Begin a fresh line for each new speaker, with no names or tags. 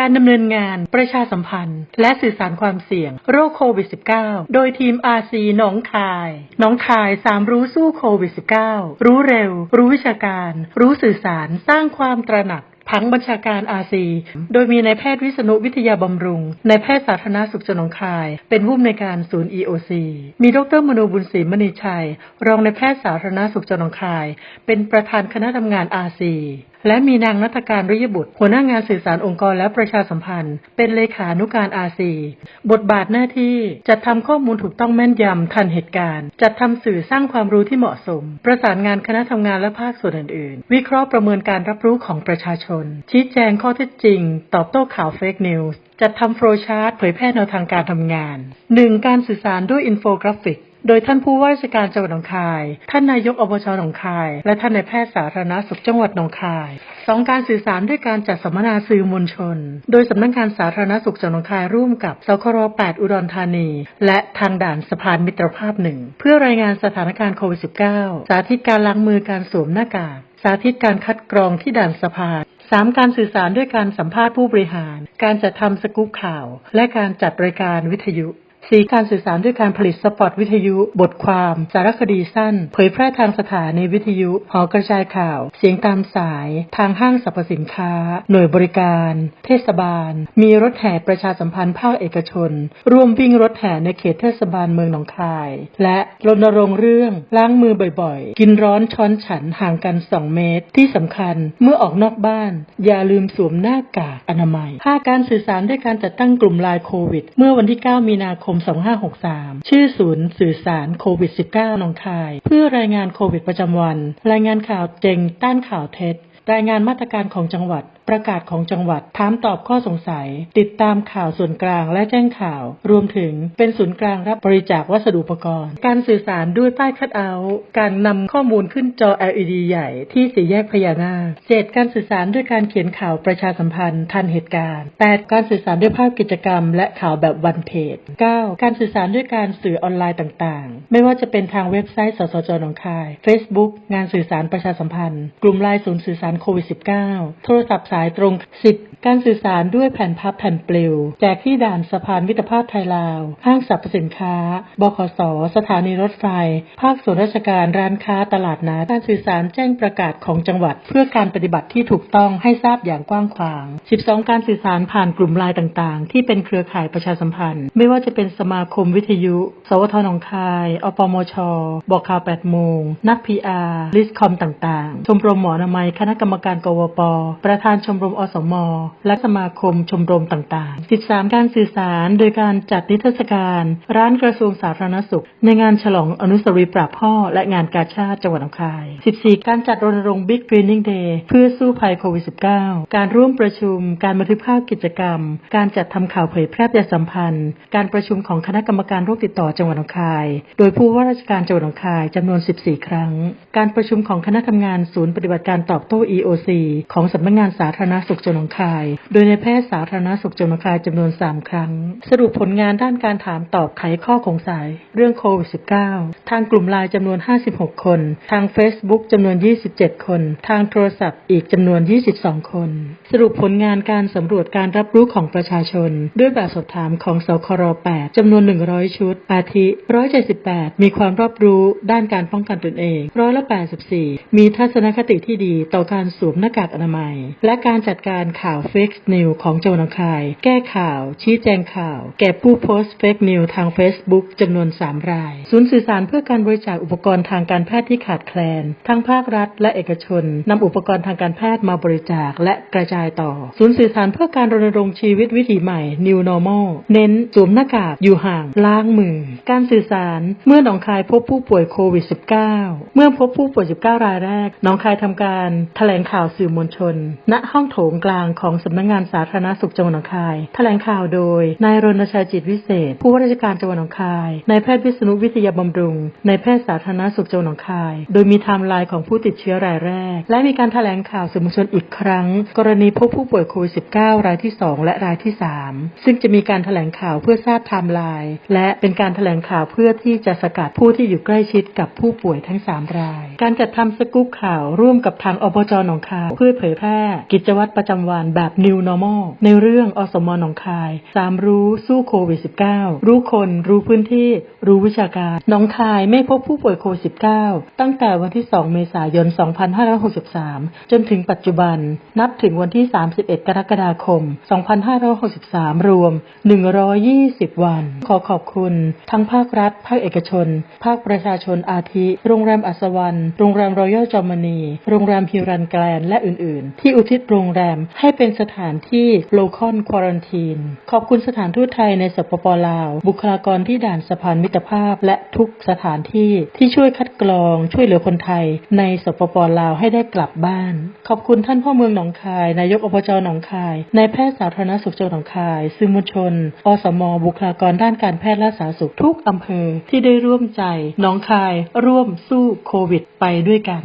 การดำเนินงานประชาสัมพันธ์ และสื่อสารความเสี่ยง โรคโควิด -19 โดยทีม RC หนองคาย หนองคายสามรู้สู้โควิด -19 รู้เร็ว รู้วิชาการ รู้สื่อสาร สร้างความตระหนักผังบัญชาการอาซีโดยมีนายแพทย์วิษณุวิทยาบำรุง นายแพทย์สาธารณสุขจังหวัดหนองคาย เป็นผู้อำนวยการศูนย์ EOC มีดรมโนบุญศรีมณีชัย รองนายแพทย์สาธารณสุขจังหวัดหนองคาย เป็นประธานคณะทำงานอาซี และมีนางนัฐการริยบุตร หัวหน้างานสื่อสารองค์กรและประชาสัมพันธ์ เป็นเลขานุการอาซีบทบาทหน้าที่จัดทำข้อมูลถูกต้องแม่นยำทันเหตุการณ์ จัดทำสื่อสร้างความรู้ที่เหมาะสม ประสานงานคณะทำงานและภาคส่วนอื่นๆ วิเคราะห์ประเมินการรับรู้ของประชาชน ชี้แจงข้อเท็จจริง ตอบโต้ข่าวเฟกนิวส์จัดทำโฟล์ชาร์ตเผยแพร่แนวทางการทำงาน 1. การสื่อสารด้วยอินโฟกราฟิก โดยท่านผู้ว่าราชการจังหวัดหนองคาย ท่านนายกอบจหนองคาย และท่านนายแพทย์สาธารณสุขจังหวัดหนองคาย 2. การสื่อสารด้วยการจัดสัมมนาสื่อมวลชน โดยสำนักงานสาธารณสุขจังหวัดหนองคายร่วมกับสคร8อุดรธานี และทางด่านสะพานมิตรภาพหนึ่งเพื่อรายงานสถานการณ์โควิด -19 สาธิตการล้างมือการสวมหน้ากากสาธิตการคัดกรองที่ด่านสะพาน 3. การสื่อสารด้วยการสัมภาษณ์ผู้บริหาร การจัดทำสกู๊ปข่าว และการจัดรายการวิทยุ 4. การสื่อสารด้วยการผลิตสปอตวิทยุ บทความ สารคดีสั้น เผยแพร่ทางสถานีวิทยุ หอกระจายข่าว เสียงตามสาย ทางห้างสรรพสินค้า หน่วยบริการ เทศบาล มีรถแห่ประชาสัมพันธ์ภาคเอกชน ร่วมวิ่งรถแห่ในเขตเทศบาลเมืองหนองคาย และรณรงค์เรื่องล้างมือบ่อยๆ กินร้อนช้อนฉันห่างกัน 2 เมตร ที่สำคัญเมื่อออกนอกบ้าน อย่าลืมสวมหน้ากากอนามัย 5. การสื่อสารด้วยการจัดตั้งกลุ่มไลน์โควิด เมื่อวันที่ 9 มีนาคม2563 ชื่อศูนย์สื่อสารโควิด -19 นองคาย เพื่อรายงานโควิดประจำวัน รายงานข่าวเจงต้านข่าวเท็จ รายงานมาตรการของจังหวัดประกาศของจังหวัด ถามตอบข้อสงสัย ติดตามข่าวส่วนกลางและแจ้งข่าว รวมถึงเป็นศูนย์กลางรับบริจาควัสดุอุปกรณ์ การสื่อสารด้วยป้ายคัดเอาท์การนำข้อมูลขึ้นจอ LED ใหญ่ที่สี่แยกพญานาคเจ็ดการสื่อสารด้วยการเขียนข่าวประชาสัมพันธ์ทันเหตุการณ์ 8. การสื่อสารด้วยภาพกิจกรรม และข่าวแบบวันเพจ 9. การสื่อสารด้วยการสื่อออนไลน์ต่างๆ ไม่ว่าจะเป็นทางเว็บไซต์สสจหนองคาย Facebook งานสื่อสารประชาสัมพันธ์ กลุ่มไลน์ศูนย์สื่อสารโควิด -19 โทรศัพท์สายตรง 10 การสื่อสารด้วยแผ่นพับแผ่นปลิว แจกที่ด่านสะพานมิตรภาพไทยลาว ห้างสรรพสินค้า บขส สถานีรถไฟ ภาคส่วนราชการร้านค้าตลาดนัดการสื่อสารแจ้งประกาศของจังหวัด เพื่อการปฏิบัติที่ถูกต้องให้ทราบอย่างกว้างขวาง 12 การสื่อสารผ่านกลุ่มไลน์ต่างๆ ที่เป็นเครือข่ายประชาสัมพันธ์ ไม่ว่าจะเป็นสมาคมวิทยุ สวทหนองคาย อปมช บอกข่าว 8 โมง นักพีอาร์ลิสคอมต่างๆ ชมรมหมออนามัย คณะกรรมการกวป ประธานชมรมอสม และสมาคมชมรมต่างๆ 13 การสื่อสารโดยการจัดนิทรรศการ ร้านกระทรวงสาธารณสุข ในงานฉลองอนุสรีปราบพ่อ และงานกาชาติจังหวัดหนองคาย 14 การจัดรณรงค์ Big Greening Day เพื่อสู้ภัยโควิด -19 การร่วมประชุม การบันทึกภาพกิจกรรม การจัดทำข่าวเผยแพร่ประชาสัมพันธ์ การประชุมของคณะกรรมการโรคติดต่อจังหวัดหนองคาย โดยผู้ว่าราชการจังหวัดหนองคายจำนวน 14 ครั้ง การประชุมของคณะทำงานศูนย์ปฏิบัติการตอบโต้ EOC ของสำนักงานสาธารณสุขจังหวัดหนองคาย โดยในแพทย์สาธารณสุขจังหวัดหนองคายจำนวน 3 ครั้ง สรุปผลงานด้านการถามตอบไขข้อสงสัยเรื่องโควิด -19 ทางกลุ่มไลน์จำนวน 56 คน ทาง Facebook จำนวน 27 คน ทางโทรศัพท์อีกจำนวน 22 คน สรุปผลงานการสำรวจการรับรู้ของประชาชน ด้วยแบบสอบถามของสคร8จำนวน 100 ชุด อาทิ 178 มีความรอบรู้ด้านการป้องกันตนเอง ร้อยละ 84 มีทัศนคติที่ดีต่อการสวมหน้ากากอนามัย และการจัดการข่าวเฟกนิวของจังหวัดหนองคาย แก้ข่าว ชี้แจงข่าว แก่ผู้โพสต์เฟกนิวทาง Facebook จำนวน 3 ราย ศูนย์สื่อสารเพื่อการบริจาคอุปกรณ์ทางการแพทย์ที่ขาดแคลน ทั้งภาครัฐ และเอกชนนำอุปกรณ์ทางการแพทย์มาบริจาคและกระจายต่อ ศูนย์สื่อสารเพื่อการรณรงค์ชีวิตวิถีใหม่ New Normal เน้นสวมหน้ากากอยู่ห่างล้างมือ การสื่อสารเมื่อหนองคายพบผู้ป่วยโควิด -19 เมื่อพบผู้ป่วย 19 รายแรกหนองคายทำการแถลงข่าวสื่อมวลชนณห้องโถงกลางของสำนักงานสาธารณสุขจังหวัดหนองคาย แถลงข่าวโดย นายรณชัยจิตวิเศษ ผู้ว่าราชการจังหวัดหนองคาย นายแพทย์วิษณุวิทยาบำรุง นายแพทย์สาธารณสุขจังหวัดหนองคาย โดยมีไทม์ไลน์ของผู้ติดเชื้อรายแรก และมีการแถลงข่าวสื่อมวลชนอีกครั้ง กรณีพบผู้ป่วยโควิด -19 รายที่ 2 และรายที่ 3 ซึ่งจะมีการแถลงข่าวเพื่อทราบไทม์ไลน์ และเป็นการแถลงข่าวเพื่อที่จะสกัดผู้ที่อยู่ใกล้ชิดกับผู้ป่วยทั้ง 3 ราย การจัดทำสกู๊ปข่าวร่วมกับทางอบจหนองคายเพื่อเผยแพร่กิจจวัตรประจำวันแบบ New Normal ในเรื่องอสมหนองคาย สามรู้สู้โควิด -19 รู้คน รู้พื้นที่ รู้วิชาการหนองคายไม่พบผู้ป่วยโควิด -19 ตั้งแต่วันที่ 2 เมษายน 2563 จนถึงปัจจุบัน นับถึงวันที่ 31 กรกฎาคม 2563 รวม 120 วัน ขอขอบคุณ ทั้งภาครัฐ ภาคเอกชน ภาคประชาชนอาทิ โรงแรมอัศวรรณโรงแรมรอยัลจอมนี โรงแรมฮิรันแกลน และอื่น ๆ ที่อุทิศโรงแรมให้เป็นสถานที่โลคอนควอรันทีนขอบคุณสถานทูตไทยในสปปลาว บุคลากรที่ด่านสะพานมิตรภาพและทุกสถานที่ที่ช่วยคัดกรองช่วยเหลือคนไทย ในสปปลาวให้ได้กลับบ้าน ขอบคุณท่านพ่อเมืองหนองคาย นายกอบจหนองคายนายแพทย์สาธารณสุขจังหวัดหนองคายสื่อมวลชน อสม บุคลากรด้านการแพทย์และสาธารณสุขทุกอำเภอที่ได้ร่วมใจหนองคาย ร่วมสู้โควิด ไปด้วยกัน